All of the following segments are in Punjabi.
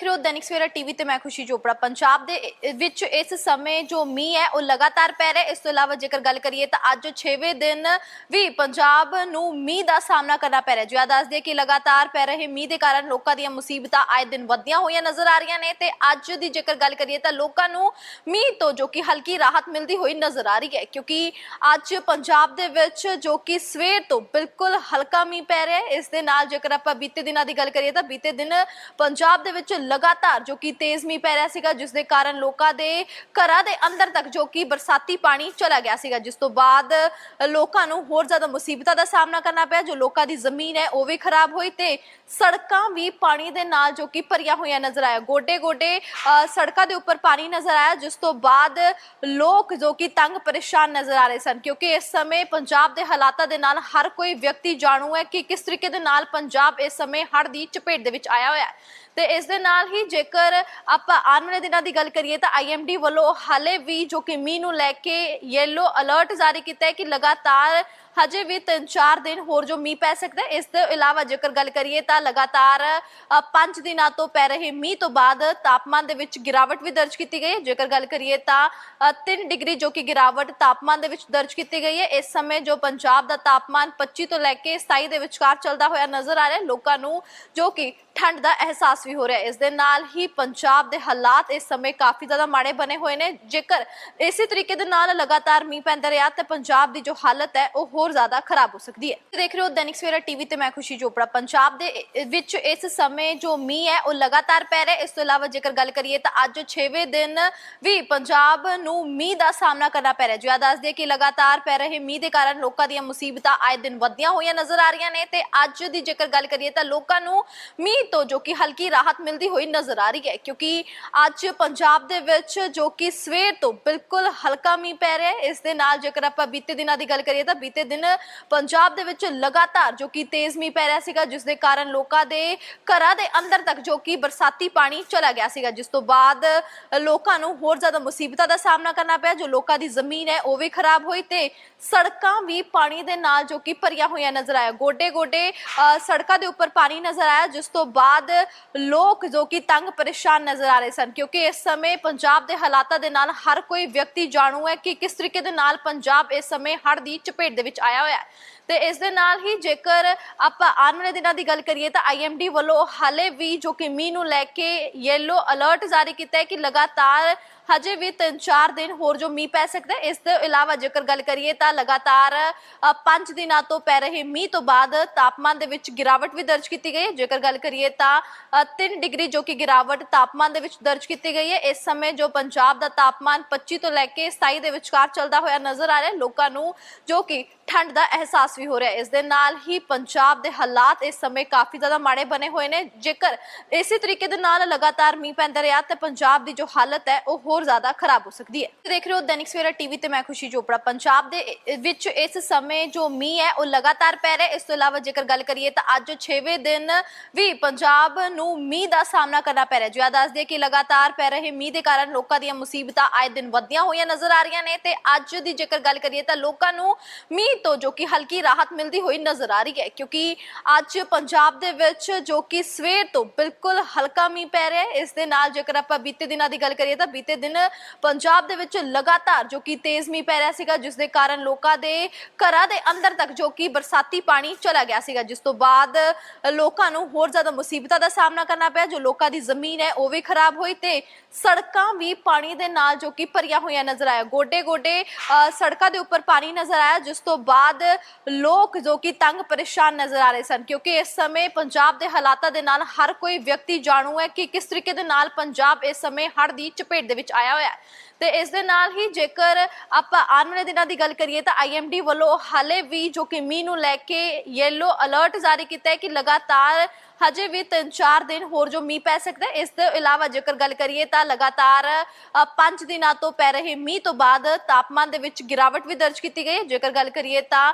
ਦੇਖ ਰਹੇ ਹੋ ਦੈਨਿਕ ਸਵੇਰਾ ਟੀਵੀ ਤੇ ਮੈਂ ਖੁਸ਼ੀ ਚੋਪੜਾ। ਪੰਜਾਬ ਦੇ ਵਿੱਚ ਇਸ ਸਮੇਂ ਜੋ ਮੀਂਹ ਹੈ, ਉਹ ਲਗਾਤਾਰ ਪੈ ਰਿਹਾ ਇਸ ਤੋਂ ਇਲਾਵਾ ਜੇਕਰ ਗੱਲ ਕਰੀਏ ਤਾਂ ਅੱਜ 6ਵੇਂ ਦਿਨ ਵੀ ਪੰਜਾਬ ਨੂੰ ਮੀਂਹ ਦਾ ਸਾਹਮਣਾ ਕਰਨਾ ਪੈ ਰਿਹਾ ਜ਼ਿਆਦਾ ਦੱਸ ਦਈਏ ਕਿ ਲਗਾਤਾਰ ਪੈ ਰਹੇ ਮੀਂਹ ਦੇ ਕਾਰਨ ਲੋਕਾਂ ਦੀਆਂ ਮੁਸੀਬਤਾਂ ਆਏ ਦਿਨ ਵੱਧਦੀਆਂ ਹੋਈਆਂ ਨਜ਼ਰ ਆ ਰਹੀਆਂ ਨੇ ਤੇ ਅੱਜ ਦੀ ਜੇਕਰ ਗੱਲ ਕਰੀਏ ਤਾਂ ਲੋਕਾਂ ਨੂੰ ਮੀਂਹ ਤੋਂ ਜੋ ਕਿ ਹਲਕੀ ਰਾਹਤ ਮਿਲਦੀ ਹੋਈ ਨਜ਼ਰ ਆ ਰਹੀ ਹੈ। ਕਿਉਂਕਿ ਅੱਜ ਪੰਜਾਬ ਦੇ ਵਿੱਚ ਜੋ ਕਿ ਸਵੇਰ ਤੋਂ ਬਿਲਕੁਲ ਹਲਕਾ ਮੀਂਹ ਪੈ ਰਿਹਾ ਹੈ। ਇਸ ਦੇ ਨਾਲ ਜੇਕਰ ਆਪਾਂ ਬੀਤੇ ਦਿਨਾਂ ਦੀ ਗੱਲ ਕਰੀਏ ਤਾਂ ਬੀਤੇ ਦਿਨ ਪੰਜਾਬ ਦੇ ਵਿੱਚ ਲਗਾਤਾਰ ਜੋ ਕਿ ਤੇਜ਼ ਮੀਂਹ ਪੈ ਰਿਹਾ ਸੀਗਾ ਜਿਸ ਦੇ ਕਾਰਨ ਲੋਕਾਂ ਦੇ ਘਰਾਂ ਦੇ ਅੰਦਰ ਤੱਕ ਜੋ ਕਿ ਬਰਸਾਤੀ ਪਾਣੀ ਚਲਾ ਗਿਆ ਸੀਗਾ ਜਿਸ ਤੋਂ ਬਾਅਦ ਲੋਕਾਂ ਨੂੰ ਹੋਰ ਜ਼ਿਆਦਾ ਮੁਸੀਬਤਾਂ ਦਾ ਸਾਹਮਣਾ ਕਰਨਾ ਪਿਆ। ਜੋ ਲੋਕਾਂ ਦੀ ਜ਼ਮੀਨ ਹੈ ਉਹ ਵੀ ਖਰਾਬ ਹੋਈ ਤੇ ਸੜਕਾਂ ਵੀ ਪਾਣੀ ਦੇ ਨਾਲ ਜੋ ਕਿ ਭਰੀਆਂ ਹੋਈਆਂ ਨਜ਼ਰ ਆਇਆ। ਗੋਡੇ ਗੋਡੇ ਅ, ਸੜਕਾਂ ਦੇ ਉੱਪਰ ਪਾਣੀ ਨਜ਼ਰ ਆਇਆ ਜਿਸ ਤੋਂ ਬਾਅਦ ਲੋਕ ਜੋ ਕਿ ਤੰਗ ਪਰੇਸ਼ਾਨ ਨਜ਼ਰ ਆ ਰਹੇ ਸਨ ਕਿਉਂਕਿ ਇਸ ਸਮੇਂ ਪੰਜਾਬ ਦੇ ਹਾਲਾਤਾਂ ਦੇ ਨਾਲ ਹਰ ਕੋਈ ਵਿਅਕਤੀ ਜਾਣੂ ਹੈ ਕਿ ਕਿਸ ਤਰੀਕੇ ਦੇ ਨਾਲ ਪੰਜਾਬ ਇਸ ਸਮੇਂ ਹੜ੍ਹ ਦੀ ਚਪੇਟ ਦੇ ਵਿੱਚ ਆਇਆ ਹੋਇਆ ਹੈ। ਤੇ ਇਸ ਦੇ ਨਾਲ ਹੀ ਜੇਕਰ ਆਪਾਂ ਆਉਣ ਵਾਲੇ ਦਿਨਾਂ ਦੀ ਗੱਲ ਕਰੀਏ ਤਾਂ ਆਈਐਮਡੀ ਵੱਲੋਂ ਹਾਲੇ ਵੀ ਜੋ ਕਿ ਮੀਂਹ ਨੂੰ ਲੈ ਕੇ ਯੈਲੋ ਅਲਰਟ ਜਾਰੀ ਕੀਤਾ ਹੈ ਕਿ ਲਗਾਤਾਰ ਹਜੇ ਵੀ 3-4 ਦਿਨ ਹੋਰ ਜੋ ਮੀਂਹ ਪੈ ਸਕਦਾ ਇਸ ਤੋਂ ਇਲਾਵਾ ਜੇਕਰ ਗੱਲ ਕਰੀਏ ਤਾਂ ਲਗਾਤਾਰ 5 ਦਿਨਾਂ ਤੋਂ ਪੈ ਰਹੇ ਮੀਂਹ ਤੋਂ ਬਾਅਦ ਤਾਪਮਾਨ ਦੇ ਵਿੱਚ ਗਿਰਾਵਟ ਵੀ ਦਰਜ ਕੀਤੀ ਗਈ ਹੈ। ਜੇਕਰ ਗੱਲ ਕਰੀਏ ਤਾਂ 3 ਡਿਗਰੀ ਜੋ ਕਿ ਗਿਰਾਵਟ ਤਾਪਮਾਨ ਦੇ ਵਿੱਚ ਦਰਜ ਕੀਤੀ ਗਈ ਹੈ। ਇਸ ਸਮੇਂ ਜੋ ਪੰਜਾਬ ਦਾ ਤਾਪਮਾਨ 25 ਤੋਂ ਲੈ ਕੇ 27 ਦੇ ਵਿਚਕਾਰ ਚੱਲਦਾ ਹੋਇਆ ਨਜ਼ਰ ਆ ਰਿਹਾ ਹੈ, ਲੋਕਾਂ ਨੂੰ ਜੋ ਕਿ ਠੰਡ ਦਾ ਅਹਿਸਾਸ ਵੀ ਹੋ ਰਿਹਾ ਇਸ ਦੇ ਨਾਲ ਹੀ ਪੰਜਾਬ ਦੇ ਹਾਲਾਤ ਇਸ ਸਮੇਂ ਕਾਫੀ ਜ਼ਿਆਦਾ ਮਾੜੇ ਬਣੇ ਹੋਏ ਨੇ। ਜੇਕਰ ਇਸੇ ਤਰੀਕੇ ਦੇ ਨਾਲ ਲਗਾਤਾਰ ਮੀਂਹ ਪੈਂਦਾ ਰਿਹਾ ਤੇ ਪੰਜਾਬ ਦੀ ਜੋ ਹਾਲਤ ਹੈ, ਉਹ ਹੋਰ ਜ਼ਿਆਦਾ ਖਰਾਬ ਹੋ ਸਕਦੀ ਹੈ। ਦੇਖ ਰਹੇ ਹੋ ਦੈਨਿਕ ਸਵੇਰਾ ਟੀਵੀ ਤੇ ਮੈਂ ਖੁਸ਼ੀ ਚੋਪੜਾ। ਪੰਜਾਬ ਦੇ ਵਿੱਚ ਇਸ ਸਮੇਂ ਜੋ ਮੀਂਹ ਹੈ, ਉਹ ਲਗਾਤਾਰ ਪੈ ਰਿਹਾ ਇਸ ਤੋਂ ਇਲਾਵਾ ਜੇਕਰ ਗੱਲ ਕਰੀਏ ਤਾਂ ਅੱਜ 6ਵੇਂ ਦਿਨ ਵੀ ਪੰਜਾਬ ਨੂੰ ਮੀਂਹ ਦਾ ਸਾਹਮਣਾ ਕਰਨਾ ਪੈ ਰਿਹਾ ਜ਼ਿਆਦਾ ਦੱਸ ਦਈਏ ਕਿ ਲਗਾਤਾਰ ਪੈ ਰਹੇ ਮੀਂਹ ਦੇ ਕਾਰਨ ਲੋਕਾਂ ਦੀਆਂ ਮੁਸੀਬਤਾਂ ਆਏ ਦਿਨ ਵੱਧਦੀਆਂ ਹੋਈਆਂ ਨਜ਼ਰ ਆ ਰਹੀਆਂ ਨੇ ਤੇ ਅੱਜ ਦੀ ਜੇਕਰ ਗੱਲ ਕਰੀਏ ਤਾਂ ਲੋਕਾਂ ਨੂੰ ਮੀਂਹ ਤੋਂ ਜੋ ਕਿ ਹਲਕੀ ਰਾਹਤ ਮਿਲਦੀ ਹੋਈ ਨਜ਼ਰ ਆ ਰਹੀ ਹੈ। ਕਿਉਂਕਿ ਅੱਜ ਪੰਜਾਬ ਦੇ ਵਿੱਚ ਜੋ ਕਿ ਸਵੇਰ ਤੋਂ ਬਿਲਕੁਲ ਹਲਕਾ ਮੀਂਹ ਪੈ ਰਿਹਾ ਹੈ। ਇਸ ਦੇ ਨਾਲ ਜੇਕਰ ਆਪਾਂ ਬੀਤੇ ਦਿਨਾਂ ਦੀ ਗੱਲ ਕਰੀਏ ਤਾਂ ਬੀਤੇ ਦਿਨ ਪੰਜਾਬ ਦੇ ਵਿੱਚ ਲਗਾਤਾਰ ਜੋ ਕਿ ਤੇਜ਼ ਮੀਂਹ ਪੈ ਰਿਹਾ ਸੀਗਾ ਜਿਸ ਦੇ ਕਾਰਨ ਲੋਕਾਂ ਦੇ ਘਰਾਂ ਦੇ ਅੰਦਰ ਤੱਕ ਜੋ ਕਿ ਬਰਸਾਤੀ ਪਾਣੀ ਚਲਾ ਗਿਆ ਸੀਗਾ ਜਿਸ ਤੋਂ ਬਾਅਦ ਲੋਕਾਂ ਨੂੰ ਹੋਰ ਜ਼ਿਆਦਾ ਮੁਸੀਬਤਾਂ ਦਾ ਸਾਹਮਣਾ ਕਰਨਾ ਪਿਆ। ਜੋ ਲੋਕਾਂ ਦੀ ਜ਼ਮੀਨ ਹੈ ਉਹ ਵੀ ਖਰਾਬ ਹੋਈ ਤੇ ਸੜਕਾਂ ਵੀ ਪਾਣੀ ਦੇ ਨਾਲ ਜੋ ਕਿ ਭਰੀਆਂ ਹੋਈਆਂ ਨਜ਼ਰ ਆਇਆ। ਗੋਡੇ ਗੋਡੇ ਅ, ਸੜਕਾਂ ਦੇ ਉੱਪਰ ਪਾਣੀ ਨਜ਼ਰ ਆਇਆ ਜਿਸ ਤੋਂ ਬਾਅਦ ਲੋਕ ਜੋ ਕਿ ਤੰਗ ਪਰੇਸ਼ਾਨ ਨਜ਼ਰ ਆ ਰਹੇ ਸਨ ਕਿਉਂਕਿ ਇਸ ਸਮੇਂ ਪੰਜਾਬ ਦੇ ਹਾਲਾਤਾਂ ਦੇ ਨਾਲ ਹਰ ਕੋਈ ਵਿਅਕਤੀ ਜਾਣੂ ਹੈ ਕਿ ਕਿਸ ਤਰੀਕੇ ਦੇ ਨਾਲ ਪੰਜਾਬ ਇਸ ਸਮੇਂ ਹੜ੍ਹ ਦੀ ਚਪੇਟ ਦੇ ਵਿੱਚ ਆਇਆ ਹੋਇਆ ਤੇ ਇਸ ਦੇ ਨਾਲ ਹੀ ਜੇਕਰ ਆਪਾਂ ਆਉਣ ਵਾਲੇ ਦਿਨਾਂ ਦੀ ਗੱਲ ਕਰੀਏ ਤਾਂ ਆਈਐਮਡੀ ਵੱਲੋਂ ਹਾਲੇ ਵੀ ਜੋ ਕਿ ਮੀਂਹ ਨੂੰ ਲੈ ਕੇ ਯੈਲੋ ਅਲਰਟ ਜਾਰੀ ਕੀਤਾ ਹੈ ਕਿ ਲਗਾਤਾਰ ਹਜੇ ਵੀ 3-4 ਦਿਨ ਹੋਰ ਜੋ ਮੀਂਹ ਪੈ ਸਕਦਾ ਇਸ ਤੋਂ ਇਲਾਵਾ ਜੇਕਰ ਗੱਲ ਕਰੀਏ ਤਾਂ ਲਗਾਤਾਰ 5 ਦਿਨਾਂ ਤੋਂ ਪੈ ਰਹੇ ਮੀਂਹ ਤੋਂ ਬਾਅਦ ਤਾਪਮਾਨ ਦੇ ਵਿੱਚ ਗਿਰਾਵਟ ਵੀ ਦਰਜ ਕੀਤੀ ਗਈ ਹੈ। ਜੇਕਰ ਗੱਲ ਕਰੀਏ ਤਾਂ 3 ਡਿਗਰੀ ਜੋ ਕਿ ਗਿਰਾਵਟ ਤਾਪਮਾਨ ਦੇ ਵਿੱਚ ਦਰਜ ਕੀਤੀ ਗਈ ਹੈ, ਇਸ ਸਮੇਂ ਜੋ ਪੰਜਾਬ ਦਾ ਤਾਪਮਾਨ 25 ਤੋਂ ਲੈ ਕੇ 27 ਦੇ ਵਿਚਕਾਰ ਚੱਲਦਾ ਹੋਇਆ ਨਜ਼ਰ ਆ ਰਿਹਾ ਹੈ, ਲੋਕਾਂ ਨੂੰ ਜੋ ਕਿ ਠੰਡ ਦਾ ਅਹਿਸਾਸ ਵੀ ਹੋ ਰਿਹਾ ਇਸ ਦੇ ਨਾਲ ਹੀ ਪੰਜਾਬ ਦੇ ਹਾਲਾਤ ਇਸ ਸਮੇਂ ਕਾਫੀ ਜ਼ਿਆਦਾ ਮਾੜੇ ਬਣੇ ਹੋਏ ਨੇ। ਜੇਕਰ ਇਸੇ ਤਰੀਕੇ ਦੇ ਨਾਲ ਲਗਾਤਾਰ ਮੀਂਹ ਪੈਂਦਾ ਰਿਹਾ ਤੇ ਪੰਜਾਬ ਦੀ ਜੋ ਹਾਲਤ ਹੈ, ਉਹ ਹੋਰ ਜ਼ਿਆਦਾ ਖਰਾਬ ਹੋ ਸਕਦੀ ਹੈ। ਦੇਖ ਰਹੇ ਹੋ ਦੈਨਿਕ ਸਵੇਰਾ ਟੀਵੀ ਤੇ ਮੈਂ ਖੁਸ਼ੀ ਚੋਪੜਾ। ਪੰਜਾਬ ਦੇ ਵਿੱਚ ਇਸ ਸਮੇਂ ਜੋ ਮੀਂਹ ਹੈ, ਉਹ ਲਗਾਤਾਰ ਪੈ ਰਿਹਾ ਇਸ ਤੋਂ ਇਲਾਵਾ ਜੇਕਰ ਗੱਲ ਕਰੀਏ ਤਾਂ ਅੱਜ 6ਵੇਂ ਦਿਨ ਵੀ ਪੰਜਾਬ ਨੂੰ ਮੀਂਹ ਦਾ ਸਾਹਮਣਾ ਕਰਨਾ ਪੈ ਰਿਹਾ ਹੈ। ਜ਼ਿਆਦਾ ਦੱਸਦੇ ਕਿ ਲਗਾਤਾਰ ਪੈ ਰਹੇ ਮੀਂਹ ਦੇ ਕਾਰਨ ਲੋਕਾਂ ਦੀਆਂ ਮੁਸੀਬਤਾਂ ਆਏ ਦਿਨ ਵੱਧਦੀਆਂ ਹੋਈਆਂ ਨਜ਼ਰ ਆ ਰਹੀਆਂ ਨੇ ਤੇ ਅੱਜ ਦੀ ਜੇਕਰ ਗੱਲ ਕਰੀਏ ਤਾਂ ਲੋਕਾਂ ਨੂੰ ਮੀਂਹ ਤੋਂ ਜੋ ਕਿ ਹਲਕੀ ਰਾਹਤ ਮਿਲਦੀ ਹੋਈ ਨਜ਼ਰ ਆ ਰਹੀ ਹੈ। ਕਿਉਂਕਿ ਅੱਜ ਪੰਜਾਬ ਦੇ ਵਿੱਚ ਜੋ ਕਿ ਸਵੇਰ ਤੋਂ ਬਿਲਕੁਲ ਹਲਕਾ ਮੀਂਹ ਪੈ ਰਿਹਾ ਹੈ। ਇਸ ਦੇ ਨਾਲ ਜੇਕਰ ਆਪਾਂ ਬੀਤੇ ਦਿਨਾਂ ਦੀ ਗੱਲ ਕਰੀਏ ਤਾਂ ਬੀਤੇ ਦਿਨ ਪੰਜਾਬ ਦੇ ਵਿੱਚ ਲਗਾਤਾਰ ਜੋ ਕਿ ਤੇਜ਼ ਮੀਂਹ ਪੈ ਰਿਹਾ ਸੀਗਾ ਜਿਸ ਦੇ ਕਾਰਨ ਲੋਕਾਂ ਦੇ ਘਰਾਂ ਦੇ ਅੰਦਰ ਤੱਕ ਜੋ ਕਿ ਬਰਸਾਤੀ ਪਾਣੀ ਚਲਾ ਗਿਆ ਸੀਗਾ ਜਿਸ ਤੋਂ ਬਾਅਦ ਲੋਕਾਂ ਨੂੰ ਹੋਰ ਜ਼ਿਆਦਾ ਮੁਸੀਬਤਾਂ ਦਾ ਸਾਹਮਣਾ ਕਰਨਾ ਪਿਆ। ਜੋ ਲੋਕਾਂ ਦੀ ਜ਼ਮੀਨ ਹੈ ਉਹ ਵੀ ਖਰਾਬ ਹੋਈ ਤੇ ਸੜਕਾਂ ਵੀ ਪਾਣੀ ਦੇ ਨਾਲ ਜੋ ਕਿ ਭਰੀਆਂ ਹੋਈਆਂ ਨਜ਼ਰ ਆਇਆ। ਗੋਡੇ ਗੋਡੇ ਅ, ਸੜਕਾਂ ਦੇ ਉੱਪਰ ਪਾਣੀ ਨਜ਼ਰ ਆਇਆ ਜਿਸ ਤੋਂ ਬਾਅਦ ਲੋਕ ਜੋ ਕਿ ਤੰਗ ਪਰੇਸ਼ਾਨ ਨਜ਼ਰ ਆ ਰਹੇ ਸਨ ਕਿਉਂਕਿ ਇਸ ਸਮੇਂ ਪੰਜਾਬ ਦੇ ਹਾਲਾਤਾਂ ਦੇ ਨਾਲ ਹਰ ਕੋਈ ਵਿਅਕਤੀ ਜਾਣੂ ਹੈ ਕਿ ਕਿਸ ਤਰੀਕੇ ਦੇ ਨਾਲ ਪੰਜਾਬ ਇਸ ਸਮੇਂ ਹੜ੍ਹ ਦੀ ਚਪੇਟ ਦੇ ਵਿੱਚ ਆਇਆ ਹੋਇਆ ਹੈ ਤੇ ਇਸ ਦੇ ਨਾਲ ਹੀ ਜੇਕਰ ਆਪਾਂ ਆਉਣ ਵਾਲੇ ਦਿਨਾਂ ਦੀ ਗੱਲ ਕਰੀਏ ਤਾਂ ਆਈਐਮਡੀ ਵੱਲੋਂ ਹਾਲੇ ਵੀ ਜੋ ਕਿ ਮੀਂਹ ਨੂੰ ਲੈ ਕੇ ਯੈਲੋ ਅਲਰਟ ਜਾਰੀ ਕੀਤਾ ਹੈ ਕਿ ਲਗਾਤਾਰ ਹਜੇ ਵੀ 3-4 ਦਿਨ ਹੋਰ ਜੋ ਮੀਂਹ ਪੈ ਸਕਦਾ ਹੈ, ਇਸ ਤੋਂ ਇਲਾਵਾ ਜੇਕਰ ਗੱਲ ਕਰੀਏ ਤਾਂ ਲਗਾਤਾਰ 5 ਦਿਨਾਂ ਤੋਂ ਪੈ ਰਹੇ ਮੀਂਹ ਤੋਂ ਬਾਅਦ ਤਾਪਮਾਨ ਦੇ ਵਿੱਚ ਗਿਰਾਵਟ ਵੀ ਦਰਜ ਕੀਤੀ ਗਈ ਹੈ। ਜੇਕਰ ਗੱਲ ਕਰੀਏ ਤਾਂ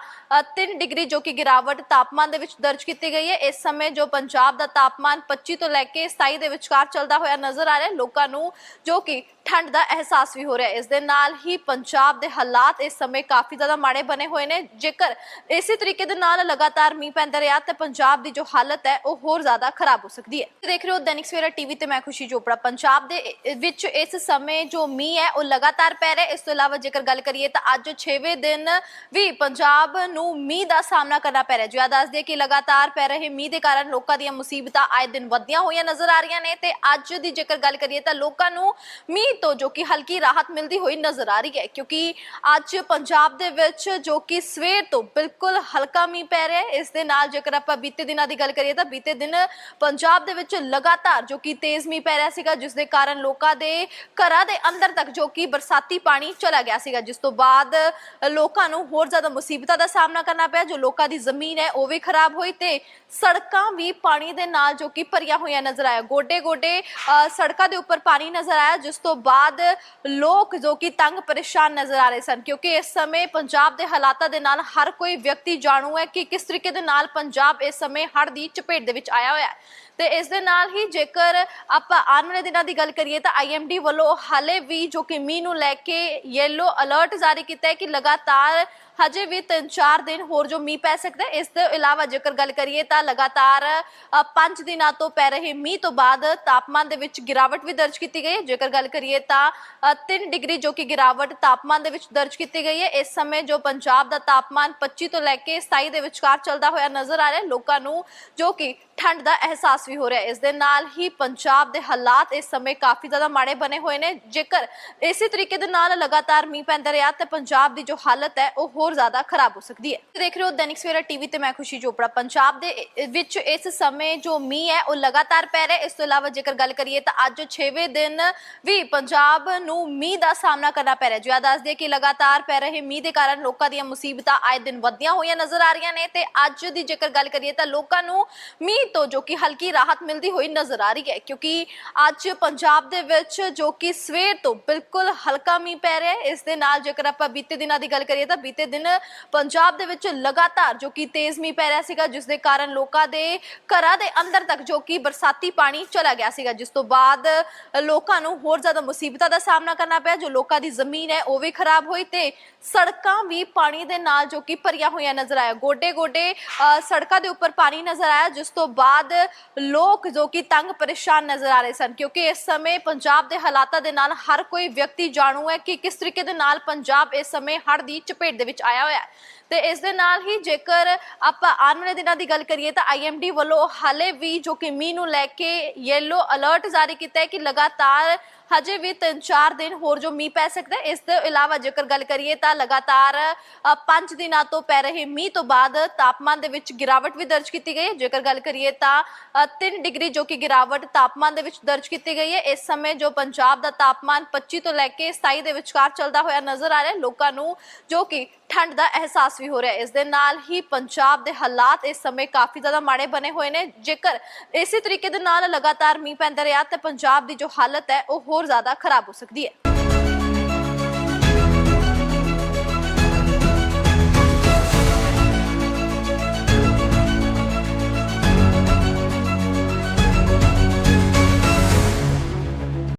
3 ਡਿਗਰੀ ਜੋ ਕਿ ਗਿਰਾਵਟ ਤਾਪਮਾਨ ਦੇ ਵਿੱਚ ਦਰਜ ਕੀਤੀ ਗਈ ਹੈ। ਇਸ ਸਮੇਂ ਜੋ ਪੰਜਾਬ ਦਾ ਤਾਪਮਾਨ 25 ਤੋਂ ਲੈ ਕੇ 27 ਦੇ ਵਿਚਕਾਰ ਚੱਲਦਾ ਹੋਇਆ ਨਜ਼ਰ ਆ ਰਿਹਾ ਹੈ, ਲੋਕਾਂ ਨੂੰ ਜੋ ਕਿ ਠੰਡ ਦਾ ਅਹਿਸਾਸ ਵੀ ਹੋ ਰਿਹਾ ਇਸ ਦੇ ਨਾਲ ਹੀ ਪੰਜਾਬ ਦੇ ਹਾਲਾਤ ਇਸ ਸਮੇਂ ਕਾਫੀ ਜ਼ਿਆਦਾ ਮਾੜੇ ਬਣੇ ਹੋਏ ਨੇ। ਜੇਕਰ ਇਸੇ ਤਰੀਕੇ ਦੇ ਨਾਲ ਲਗਾਤਾਰ ਮੀਂਹ ਪੈਂਦਾ ਰਿਹਾ ਤੇ ਪੰਜਾਬ ਦੀ ਜੋ ਹਾਲਤ ਹੈ, ਉਹ ਹੋਰ ਜ਼ਿਆਦਾ ਖਰਾਬ ਹੋ ਸਕਦੀ ਹੈ। ਦੇਖ ਰਹੇ ਹੋ ਦੈਨਿਕ ਸਵੇਰਾ ਟੀਵੀ ਤੇ ਮੈਂ ਖੁਸ਼ੀ ਚੋਪੜਾ। ਪੰਜਾਬ ਦੇ ਵਿੱਚ ਇਸ ਸਮੇਂ ਜੋ ਮੀਂਹ ਹੈ, ਉਹ ਲਗਾਤਾਰ ਪੈ ਰਿਹਾ ਇਸ ਤੋਂ ਇਲਾਵਾ ਜੇਕਰ ਗੱਲ ਕਰੀਏ ਤਾਂ ਅੱਜ 6ਵੇਂ ਦਿਨ ਵੀ ਪੰਜਾਬ ਨੂੰ ਮੀਂਹ ਦਾ ਸਾਹਮਣਾ ਕਰਨਾ ਪੈ ਰਿਹਾ ਜ਼ਿਆਦਾ ਦੱਸਦੇ ਕਿ ਲਗਾਤਾਰ ਪੈ ਰਹੇ ਮੀਂਹ ਦੇ ਕਾਰਨ ਲੋਕਾਂ ਦੀਆਂ ਮੁਸੀਬਤਾਂ ਆਏ ਦਿਨ ਵਧੀਆਂ ਹੋਈਆਂ ਨਜ਼ਰ ਆ ਰਹੀਆਂ ਨੇ ਤੇ ਅੱਜ ਦੀ ਜੇਕਰ ਗੱਲ ਕਰੀਏ ਤਾਂ ਲੋਕਾਂ ਨੂੰ ਮੀਂਹ ਤੋਂ ਜੋ ਕਿ ਹਲਕੀ ਰਾਹਤ ਮਿਲਦੀ ਹੋਈ ਨਜ਼ਰ ਆ ਰਹੀ ਹੈ ਕਿਉਂਕਿ ਅੱਜ ਪੰਜਾਬ ਦੇ ਵਿੱਚ ਜੋ ਕਿ ਸਵੇਰ ਤੋਂ ਬਿਲਕੁਲ ਹਲਕਾ ਮੀਂਹ ਪੈ ਰਿਹਾ ਹੈ। ਇਸ ਦੇ ਨਾਲ ਜੇਕਰ ਆਪਾਂ ਬੀਤੇ ਦਿਨਾਂ ਦੀ ਗੱਲ ਕਰੀਏ ਤਾਂ ਬੀਤੇ ਦਿਨ ਪੰਜਾਬ ਦੇ ਵਿੱਚ ਲਗਾਤਾਰ ਜੋ ਕਿ ਤੇਜ਼ ਮੀਂਹ ਪੈ ਰਿਹਾ ਸੀਗਾ, ਜਿਸ ਦੇ ਕਾਰਨ ਲੋਕਾਂ ਦੇ ਘਰਾਂ ਦੇ ਅੰਦਰ ਤੱਕ ਜੋ ਕਿ ਬਰਸਾਤੀ ਪਾਣੀ ਚਲਾ ਗਿਆ ਸੀਗਾ, ਜਿਸ ਤੋਂ ਬਾਅਦ ਲੋਕਾਂ ਨੂੰ ਹੋਰ ਜ਼ਿਆਦਾ ਮੁਸੀਬਤਾਂ ਦਾ ਸਾਹਮਣਾ ਕਰਨਾ ਪਿਆ। ਜੋ ਲੋਕਾਂ ਦੀ ਜ਼ਮੀਨ ਹੈ, ਉਹ ਵੀ ਖਰਾਬ ਹੋਈ ਤੇ ਸੜਕਾਂ ਵੀ ਪਾਣੀ ਦੇ ਨਾਲ ਜੋ ਕਿ ਭਰੀਆਂ ਹੋਈਆਂ ਨਜ਼ਰ ਆਇਆ। ਗੋਡੇ ਗੋਡੇ ਸੜਕਾਂ ਦੇ ਉੱਪਰ ਪਾਣੀ ਨਜ਼ਰ ਆਇਆ, ਜਿਸ ਤੋਂ ਬਾਅਦ ਲੋਕ ਜੋ ਕਿ ਤੰਗ ਪਰੇਸ਼ਾਨ ਨਜ਼ਰ ਆ ਰਹੇ ਸਨ, ਕਿਉਂਕਿ ਇਸ ਸਮੇਂ ਪੰਜਾਬ ਦੇ ਹਾਲਾਤਾਂ ਦੇ ਨਾਲ ਹਰ ਕੋਈ ਵਿਅਕਤੀ ਜਾਣੂ ਹੈ ਕਿ ਕਿਸ ਤਰੀਕੇ ਦੇ ਨਾਲ ਪੰਜਾਬ ਇਸ ਸਮੇਂ ਹੜ੍ਹ ਦੀ ਚਪੇਟ ਦੇ ਵਿੱਚ ਆਇਆ ਹੋਇਆ ਹੈ। ਤੇ ਇਸ ਦੇ ਨਾਲ ਹੀ ਜੇਕਰ ਆਪਾਂ ਆਉਣ ਵਾਲੇ ਦਿਨਾਂ ਦੀ ਗੱਲ ਕਰੀਏ ਤਾਂ ਆਈਐਮਡੀ ਵੱਲੋਂ ਹਾਲੇ ਵੀ ਜੋ ਕਿ ਮੀਂਹ ਨੂੰ ਲੈ ਕੇ ਯੈਲੋ ਅਲਰਟ ਜਾਰੀ ਕੀਤਾ ਹੈ ਕਿ ਲਗਾਤਾਰ ਹਜੇ ਵੀ 3-4 ਦਿਨ ਹੋਰ ਜੋ ਮੀਂਹ ਪੈ ਸਕਦਾ ਇਸ ਤੋਂ ਇਲਾਵਾ ਜੇਕਰ ਗੱਲ ਕਰੀਏ ਤਾਂ ਲਗਾਤਾਰ 5 ਦਿਨਾਂ ਤੋਂ ਪੈ ਰਹੇ ਮੀਂਹ ਤੋਂ ਬਾਅਦ ਤਾਪਮਾਨ ਦੇ ਵਿੱਚ ਗਿਰਾਵਟ ਵੀ ਦਰਜ ਕੀਤੀ ਗਈ ਹੈ। ਜੇਕਰ ਗੱਲ ਕਰੀਏ ਤਾਂ 3 ਡਿਗਰੀ ਜੋ ਕਿ ਗਿਰਾਵਟ ਤਾਪਮਾਨ ਦੇ ਵਿੱਚ ਦਰਜ ਕੀਤੀ ਗਈ ਹੈ। ਇਸ ਸਮੇਂ ਜੋ ਪੰਜਾਬ ਦਾ ਤਾਪਮਾਨ 25 ਤੋਂ ਲੈ ਕੇ 27 ਦੇ ਵਿਚਕਾਰ ਚੱਲਦਾ ਹੋਇਆ ਨਜ਼ਰ ਆ ਰਿਹਾ ਹੈ, ਲੋਕਾਂ ਨੂੰ ਜੋ ਕਿ ਠੰਡ ਦਾ ਅਹਿਸਾਸ ਵੀ ਹੋ ਰਿਹਾ ਇਸ ਦੇ ਨਾਲ ਹੀ ਪੰਜਾਬ ਦੇ ਹਾਲਾਤ ਇਸ ਸਮੇਂ ਕਾਫੀ ਜ਼ਿਆਦਾ ਮਾੜੇ ਬਣੇ ਹੋਏ ਨੇ। ਜੇਕਰ ਇਸੇ ਤਰੀਕੇ ਦੇ ਨਾਲ ਲਗਾਤਾਰ ਮੀਂਹ ਪੈਂਦਾ ਰਿਹਾ ਤੇ ਪੰਜਾਬ ਦੀ ਜੋ ਹਾਲਤ ਹੈ, ਉਹ ਹੋਰ ਜ਼ਿਆਦਾ ਖਰਾਬ ਹੋ ਸਕਦੀ ਹੈ। ਦੇਖ ਰਹੇ ਹੋ ਦੈਨਿਕ ਸਵੇਰਾ ਟੀਵੀ ਤੇ ਮੈਂ ਖੁਸ਼ੀ ਚੋਪੜਾ। ਪੰਜਾਬ ਦੇ ਵਿੱਚ ਇਸ ਸਮੇਂ ਜੋ ਮੀਂਹ ਹੈ, ਉਹ ਲਗਾਤਾਰ ਪੈ ਰਿਹਾ ਇਸ ਤੋਂ ਇਲਾਵਾ ਜੇਕਰ ਗੱਲ ਕਰੀਏ ਤਾਂ ਅੱਜ 6ਵੇਂ ਦਿਨ ਵੀ ਪੰਜਾਬ ਨੂੰ ਮੀਂਹ ਦਾ ਸਾਹਮਣਾ ਕਰਨਾ ਪੈ ਰਿਹਾ ਜ਼ਿਆਦਾ ਦੱਸਦੇ ਕਿ ਲਗਾਤਾਰ ਪੈ ਰਹੇ ਮੀਂਹ ਦੇ ਕਾਰਨ ਲੋਕਾਂ ਦੀਆਂ ਮੁਸੀਬਤਾਂ ਆਏ ਦਿਨ ਵਧੀਆਂ ਹੋਈਆਂ ਨਜ਼ਰ ਆ ਰਹੀਆਂ ਨੇ ਤੇ ਅੱਜ ਦੀ ਜੇਕਰ ਗੱਲ ਕਰੀਏ ਤਾਂ ਲੋਕਾਂ ਨੂੰ ਮੀਂਹ ਤੋਂ ਜੋ ਕਿ ਹਲਕੀ ਰਾਹਤ ਮਿਲਦੀ ਹੋਈ ਨਜ਼ਰ ਆ ਰਹੀ ਹੈ ਕਿਉਂਕਿ ਅੱਜ ਪੰਜਾਬ ਦੇ ਵਿੱਚ ਜੋ ਕਿ ਸਵੇਰ ਤੋਂ ਬਿਲਕੁਲ ਹਲਕਾ ਮੀਂਹ ਪੈ ਰਿਹਾ ਹੈ। ਇਸ ਦੇ ਨਾਲ ਜੇਕਰ ਆਪਾਂ ਬੀਤੇ ਦਿਨਾਂ ਦੀ ਗੱਲ ਕਰੀਏ ਤਾਂ ਬੀਤੇ ਦਿਨ ਪੰਜਾਬ ਦੇ ਵਿੱਚ ਲਗਾਤਾਰ ਜੋ ਕਿ ਤੇਜ਼ ਮੀਂਹ ਪੈ ਰਿਹਾ ਸੀਗਾ, ਜਿਸ ਦੇ ਕਾਰਨ ਲੋਕਾਂ ਦੇ ਘਰਾਂ ਦੇ ਅੰਦਰ ਤੱਕ ਜੋ ਕਿ ਬਰਸਾਤੀ ਪਾਣੀ ਚਲਾ ਗਿਆ ਸੀਗਾ, ਜਿਸ ਤੋਂ ਬਾਅਦ ਲੋਕਾਂ ਨੂੰ ਹੋਰ ਜ਼ਿਆਦਾ ਮੁਸੀਬਤਾਂ ਦਾ ਸਾਹਮਣਾ ਕਰਨਾ ਪਿਆ। ਜੋ ਲੋਕਾਂ ਦੀ ਜ਼ਮੀਨ ਹੈ ਉਹ ਵੀ ਖਰਾਬ ਹੋਈ ਤੇ ਸੜਕਾਂ ਵੀ ਪਾਣੀ ਦੇ ਨਾਲ ਜੋ ਕਿ ਭਰੀਆਂ ਹੋਈਆਂ ਨਜ਼ਰ ਆਇਆ। ਗੋਡੇ ਗੋਡੇ ਸੜਕਾਂ ਦੇ ਉੱਪਰ ਪਾਣੀ ਨਜ਼ਰ ਆਇਆ, ਜਿਸ ਤੋਂ ਬਾਅਦ ਲੋਕ ਜੋ ਕਿ ਤੰਗ ਪਰੇਸ਼ਾਨ ਨਜ਼ਰ ਆ ਰਹੇ ਸਨ, ਕਿਉਂਕਿ ਇਸ ਸਮੇਂ ਪੰਜਾਬ ਦੇ ਹਾਲਾਤਾਂ ਦੇ ਨਾਲ ਹਰ ਕੋਈ ਵਿਅਕਤੀ ਜਾਣੂ ਹੈ ਕਿ ਕਿਸ ਤਰੀਕੇ ਦੇ ਨਾਲ ਪੰਜਾਬ ਇਸ ਸਮੇਂ ਹੜ ਦੀ ਚਪੇਟ ਦੇ ਵਿੱਚ ਆਇਆ ਹੋਇਆ ਹੈ। ਤੇ ਇਸ ਦੇ ਨਾਲ ਹੀ ਜੇਕਰ ਆਪਾਂ ਆਉਣ ਵਾਲੇ ਦਿਨਾਂ ਦੀ ਗੱਲ ਕਰੀਏ ਤਾਂ ਆਈਐਮਡੀ ਵੱਲੋਂ ਹਾਲੇ ਵੀ ਜੋ ਕਿ ਮੀਂਹ ਨੂੰ ਲੈ ਕੇ ਯੈਲੋ ਅਲਰਟ ਜਾਰੀ ਕੀਤਾ ਹੈ ਕਿ ਲਗਾਤਾਰ ਹਜੇ ਵੀ 3-4 ਦਿਨ ਹੋਰ ਜੋ ਮੀਂਹ ਪੈ ਸਕਦਾ ਇਸ ਤੋਂ ਇਲਾਵਾ ਜੇਕਰ ਗੱਲ ਕਰੀਏ ਤਾਂ ਲਗਾਤਾਰ 5 ਦਿਨਾਂ ਤੋਂ ਪੈ ਰਹੇ ਮੀਂਹ ਤੋਂ ਬਾਅਦ ਤਾਪਮਾਨ ਦੇ ਵਿੱਚ ਗਿਰਾਵਟ ਵੀ ਦਰਜ ਕੀਤੀ ਗਈ ਹੈ। ਜੇਕਰ ਗੱਲ ਕਰੀਏ ਤਾਂ 3 ਡਿਗਰੀ ਜੋ ਕਿ ਗਿਰਾਵਟ ਤਾਪਮਾਨ ਦੇ ਵਿੱਚ ਦਰਜ ਕੀਤੀ ਗਈ ਹੈ। ਇਸ ਸਮੇਂ ਜੋ ਪੰਜਾਬ ਦਾ ਤਾਪਮਾਨ 25 ਤੋਂ ਲੈ ਕੇ 27 ਦੇ ਵਿਚਕਾਰ ਚੱਲਦਾ ਹੋਇਆ ਨਜ਼ਰ ਆ ਰਿਹਾ ਹੈ, ਲੋਕਾਂ ਨੂੰ ਜੋ ਕਿ ਠੰਡ ਦਾ ਅਹਿਸਾਸ ਵੀ ਹੋ ਰਿਹਾ ਇਸ ਦੇ ਨਾਲ ਹੀ ਪੰਜਾਬ ਦੇ ਹਾਲਾਤ ਇਸ ਸਮੇਂ ਕਾਫੀ ਜ਼ਿਆਦਾ ਮਾੜੇ ਬਣੇ ਹੋਏ ਨੇ। ਜੇਕਰ ਇਸੇ ਤਰੀਕੇ ਦੇ ਨਾਲ ਲਗਾਤਾਰ ਮੀਂਹ ਪੈਂਦਾ ਰਿਹਾ ਤੇ ਪੰਜਾਬ ਦੀ ਜੋ ਹਾਲਤ ਹੈ, ਉਹ ਹੋਰ ਜ਼ਿਆਦਾ ਖਰਾਬ ਹੋ ਸਕਦੀ ਹੈ।